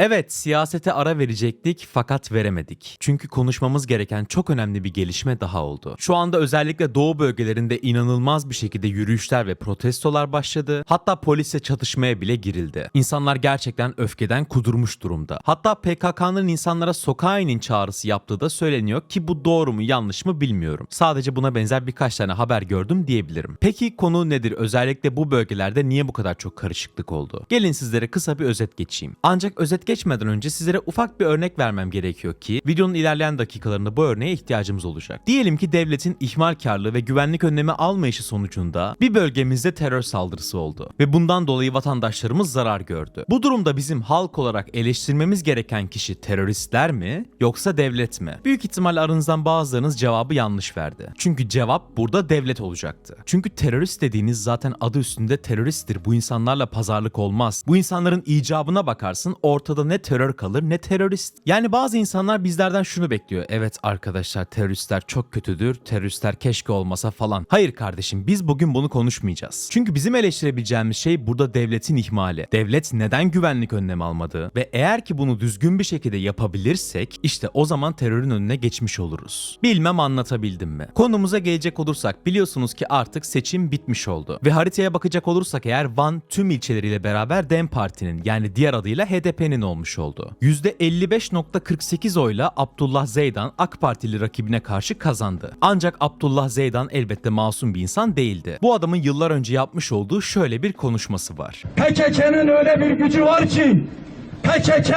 Evet, siyasete ara verecektik fakat veremedik. Çünkü konuşmamız gereken çok önemli bir gelişme daha oldu. Şu anda özellikle doğu bölgelerinde inanılmaz bir şekilde yürüyüşler ve protestolar başladı. Hatta polisle çatışmaya bile girildi. İnsanlar gerçekten öfkeden kudurmuş durumda. Hatta PKK'nın insanlara sokağa inin çağrısı yaptığı da söyleniyor ki bu doğru mu yanlış mı bilmiyorum. Sadece buna benzer birkaç tane haber gördüm diyebilirim. Peki konu nedir? Özellikle bu bölgelerde niye bu kadar çok karışıklık oldu? Gelin sizlere kısa bir özet geçeyim. Ancak özet geçmeden önce sizlere ufak bir örnek vermem gerekiyor ki videonun ilerleyen dakikalarında bu örneğe ihtiyacımız olacak. Diyelim ki devletin ihmalkarlığı ve güvenlik önlemi almayışı sonucunda bir bölgemizde terör saldırısı oldu ve bundan dolayı vatandaşlarımız zarar gördü. Bu durumda bizim halk olarak eleştirmemiz gereken kişi teröristler mi yoksa devlet mi? Büyük ihtimal aranızdan bazılarınız cevabı yanlış verdi. Çünkü cevap burada devlet olacaktı. Çünkü terörist dediğiniz zaten adı üstünde teröristtir. Bu insanlarla pazarlık olmaz. Bu insanların icabına bakarsın ortada ne terör kalır ne terörist. Yani bazı insanlar bizlerden şunu bekliyor. Evet arkadaşlar teröristler çok kötüdür. Teröristler keşke olmasa falan. Hayır kardeşim biz bugün bunu konuşmayacağız. Çünkü bizim eleştirebileceğimiz şey burada devletin ihmali. Devlet neden güvenlik önlemi almadı ve eğer ki bunu düzgün bir şekilde yapabilirsek işte o zaman terörün önüne geçmiş oluruz. Bilmem anlatabildim mi? Konumuza gelecek olursak biliyorsunuz ki artık seçim bitmiş oldu. Ve haritaya bakacak olursak eğer Van tüm ilçeleriyle beraber DEM Parti'nin yani diğer adıyla HDP'nin olmuş oldu. %55.48 oyla Abdullah Zeydan AK Partili rakibine karşı kazandı. Ancak Abdullah Zeydan elbette masum bir insan değildi. Bu adamın yıllar önce yapmış olduğu şöyle bir konuşması var. PKK'nın öyle bir gücü var ki PKK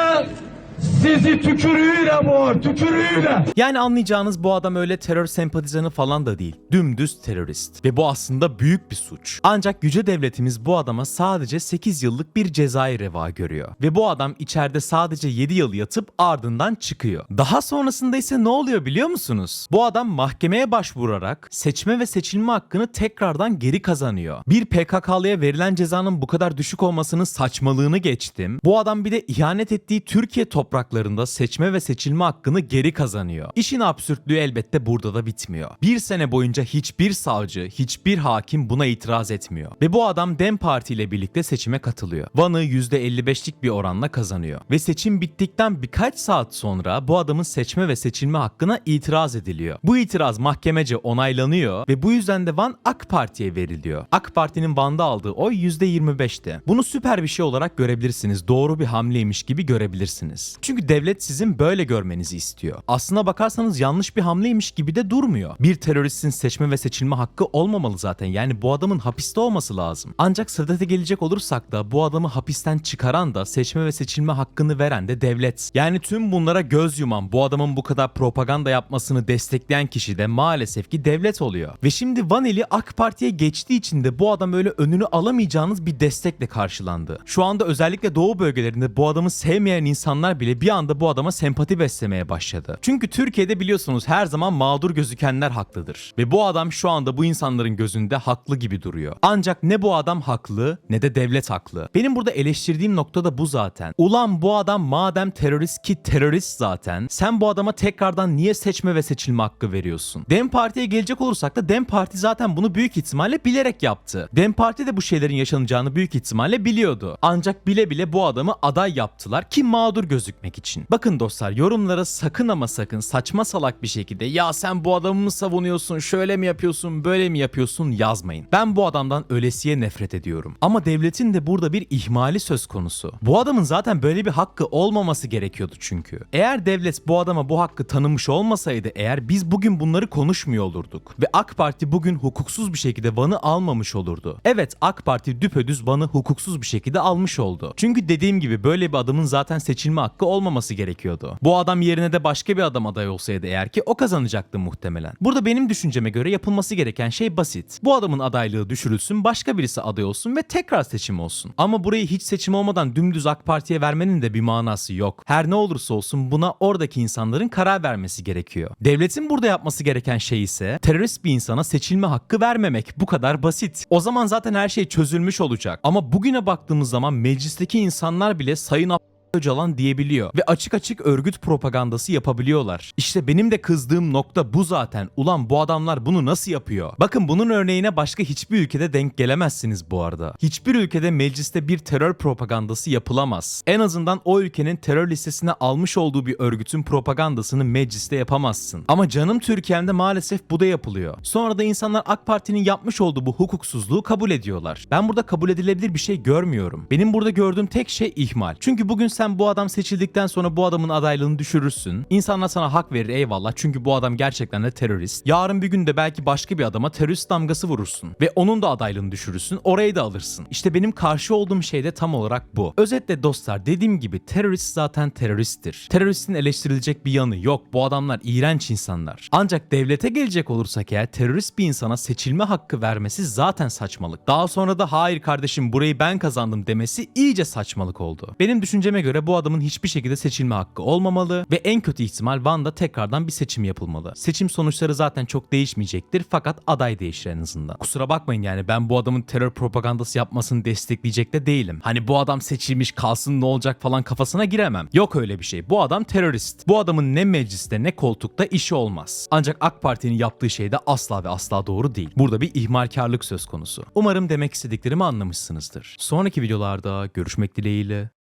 sizi tükürüğüyle boğar, tükürüğüyle. Yani anlayacağınız bu adam öyle terör sempatizanı falan da değil. Dümdüz terörist. Ve bu aslında büyük bir suç. Ancak yüce devletimiz bu adama sadece 8 yıllık bir cezai reva görüyor. Ve bu adam içeride sadece 7 yıl yatıp ardından çıkıyor. Daha sonrasında ise ne oluyor biliyor musunuz? Bu adam mahkemeye başvurarak seçme ve seçilme hakkını tekrardan geri kazanıyor. Bir PKK'lıya verilen cezanın bu kadar düşük olmasının saçmalığını geçtim. Bu adam bir de ihanet ettiği Türkiye topraklarında seçme ve seçilme hakkını geri kazanıyor. İşin absürtlüğü elbette burada da bitmiyor. Bir sene boyunca hiçbir savcı, hiçbir hakim buna itiraz etmiyor. Ve bu adam DEM Parti ile birlikte seçime katılıyor. Van'ı %55'lik bir oranla kazanıyor. Ve seçim bittikten birkaç saat sonra bu adamın seçme ve seçilme hakkına itiraz ediliyor. Bu itiraz mahkemece onaylanıyor ve bu yüzden de Van AK Parti'ye veriliyor. AK Parti'nin Van'da aldığı oy %25'ti. Bunu süper bir şey olarak görebilirsiniz. Doğru bir hamleymiş gibi görebilirsiniz. Çünkü devlet sizin böyle görmenizi istiyor. Aslına bakarsanız yanlış bir hamleymiş gibi de durmuyor. Bir teröristin seçme ve seçilme hakkı olmamalı zaten. Yani bu adamın hapiste olması lazım. Ancak sırada gelecek olursak da bu adamı hapisten çıkaran da seçme ve seçilme hakkını veren de devlet. Yani tüm bunlara göz yuman bu adamın bu kadar propaganda yapmasını destekleyen kişi de maalesef ki devlet oluyor. Ve şimdi Vaneli AK Parti'ye geçtiği için de bu adam öyle önünü alamayacağınız bir destekle karşılandı. Şu anda özellikle doğu bölgelerinde bu adamı sevmeyen insanlar bile bir anda bu adama sempati beslemeye başladı. Çünkü Türkiye'de biliyorsunuz her zaman mağdur gözükenler haklıdır. Ve bu adam şu anda bu insanların gözünde haklı gibi duruyor. Ancak ne bu adam haklı ne de devlet haklı. Benim burada eleştirdiğim nokta da bu zaten. Ulan bu adam madem terörist ki terörist zaten sen bu adama tekrardan niye seçme ve seçilme hakkı veriyorsun? Dem Parti'ye gelecek olursak da Dem Parti zaten bunu büyük ihtimalle bilerek yaptı. Dem Parti de bu şeylerin yaşanacağını büyük ihtimalle biliyordu. Ancak bile bile bu adamı aday yaptılar ki mağdur gözükmek için. Bakın dostlar yorumlara sakın ama sakın saçma salak bir şekilde ya sen bu adamı mı savunuyorsun şöyle mi yapıyorsun böyle mi yapıyorsun yazmayın. Ben bu adamdan ölesiye nefret ediyorum. Ama devletin de burada bir ihmali söz konusu. Bu adamın zaten böyle bir hakkı olmaması gerekiyordu çünkü. Eğer devlet bu adama bu hakkı tanımış olmasaydı eğer biz bugün bunları konuşmuyor olurduk. Ve AK Parti bugün hukuksuz bir şekilde Van'ı almamış olurdu. Evet AK Parti düpedüz Van'ı hukuksuz bir şekilde almış oldu. Çünkü dediğim gibi böyle bir adamın zaten seçilme hakkı olmaması gerekiyordu. Bu adam yerine de başka bir adam aday olsaydı eğer ki o kazanacaktı muhtemelen. Burada benim düşünceme göre yapılması gereken şey basit. Bu adamın adaylığı düşürülsün, başka birisi aday olsun ve tekrar seçim olsun. Ama burayı hiç seçim olmadan dümdüz AK Parti'ye vermenin de bir manası yok. Her ne olursa olsun buna oradaki insanların karar vermesi gerekiyor. Devletin burada yapması gereken şey ise terörist bir insana seçilme hakkı vermemek. Bu kadar basit. O zaman zaten her şey çözülmüş olacak. Ama bugüne baktığımız zaman meclisteki insanlar bile Sayın Öcalan diyebiliyor ve açık açık örgüt propagandası yapabiliyorlar. İşte benim de kızdığım nokta bu zaten. Ulan bu adamlar bunu nasıl yapıyor? Bakın bunun örneğine başka hiçbir ülkede denk gelemezsiniz bu arada. Hiçbir ülkede mecliste bir terör propagandası yapılamaz. En azından o ülkenin terör listesine almış olduğu bir örgütün propagandasını mecliste yapamazsın. Ama canım Türkiye'mde maalesef bu da yapılıyor. Sonra da insanlar AK Parti'nin yapmış olduğu bu hukuksuzluğu kabul ediyorlar. Ben burada kabul edilebilir bir şey görmüyorum. Benim burada gördüğüm tek şey ihmal. Çünkü bugün sen bu adam seçildikten sonra bu adamın adaylığını düşürürsün. İnsanlar sana hak verir eyvallah çünkü bu adam gerçekten de terörist. Yarın bir gün de belki başka bir adama terörist damgası vurursun. Ve onun da adaylığını düşürürsün. Orayı da alırsın. İşte benim karşı olduğum şey de tam olarak bu. Özetle dostlar dediğim gibi terörist zaten teröristtir. Teröristin eleştirilecek bir yanı yok. Bu adamlar iğrenç insanlar. Ancak devlete gelecek olursak eğer terörist bir insana seçilme hakkı vermesi zaten saçmalık. Daha sonra da hayır kardeşim burayı ben kazandım demesi iyice saçmalık oldu. Benim düşünceme göre bu adamın hiçbir şekilde seçilme hakkı olmamalı ve en kötü ihtimal Van'da tekrardan bir seçim yapılmalı. Seçim sonuçları zaten çok değişmeyecektir fakat aday değişir en azından. Kusura bakmayın yani ben bu adamın terör propagandası yapmasını destekleyecek de değilim. Hani bu adam seçilmiş kalsın ne olacak falan kafasına giremem. Yok öyle bir şey. Bu adam terörist. Bu adamın ne mecliste ne koltukta işi olmaz. Ancak AK Parti'nin yaptığı şey de asla ve asla doğru değil. Burada bir ihmalkarlık söz konusu. Umarım demek istediklerimi anlamışsınızdır. Sonraki videolarda görüşmek dileğiyle.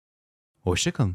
Hoşçakalın.